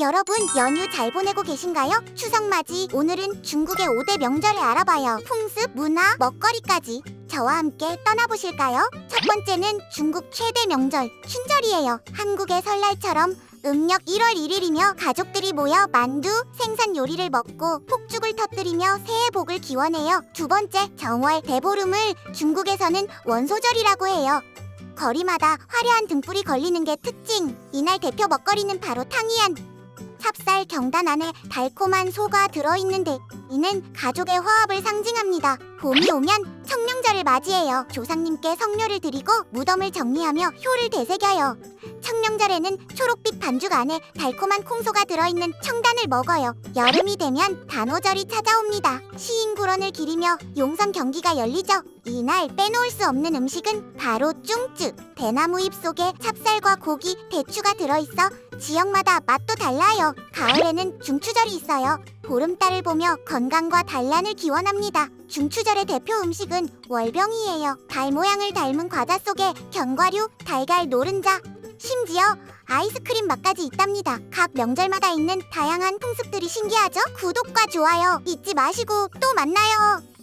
여러분 연휴 잘 보내고 계신가요? 추석 맞이 오늘은 중국의 5대 명절을 알아봐요. 풍습, 문화, 먹거리까지 저와 함께 떠나보실까요? 첫 번째는 중국 최대 명절 춘절이에요. 한국의 설날처럼 음력 1월 1일이며 가족들이 모여 만두, 생선 요리를 먹고 폭죽을 터뜨리며 새해 복을 기원해요. 두 번째 정월 대보름을 중국에서는 원소절이라고 해요. 거리마다 화려한 등불이 걸리는 게 특징. 이날 대표 먹거리는 바로 탕이안. 찹쌀 경단 안에 달콤한 소가 들어있는데 이는 가족의 화합을 상징합니다. 봄이 오면 청명절을 맞이해요. 조상님께 성묘를 드리고 무덤을 정리하며 효를 되새겨요. 청명절에는 초록빛 반죽 안에 달콤한 콩소가 들어있는 청단을 먹어요. 여름이 되면 단오절이 찾아옵니다. 시인구런을 기리며 용선 경기가 열리죠. 이날 빼놓을 수 없는 음식은 바로 쭝쯔. 대나무 잎 속에 찹쌀과 고기, 대추가 들어있어 지역마다 맛도 달라요. 가을에는 중추절이 있어요. 보름달을 보며 건강과 단란을 기원합니다. 중추절의 대표 음식은 월병이에요. 달 모양을 닮은 과자 속에 견과류, 달걀, 노른자, 심지어 아이스크림 맛까지 있답니다. 각 명절마다 있는 다양한 풍습들이 신기하죠? 구독과 좋아요 잊지 마시고 또 만나요.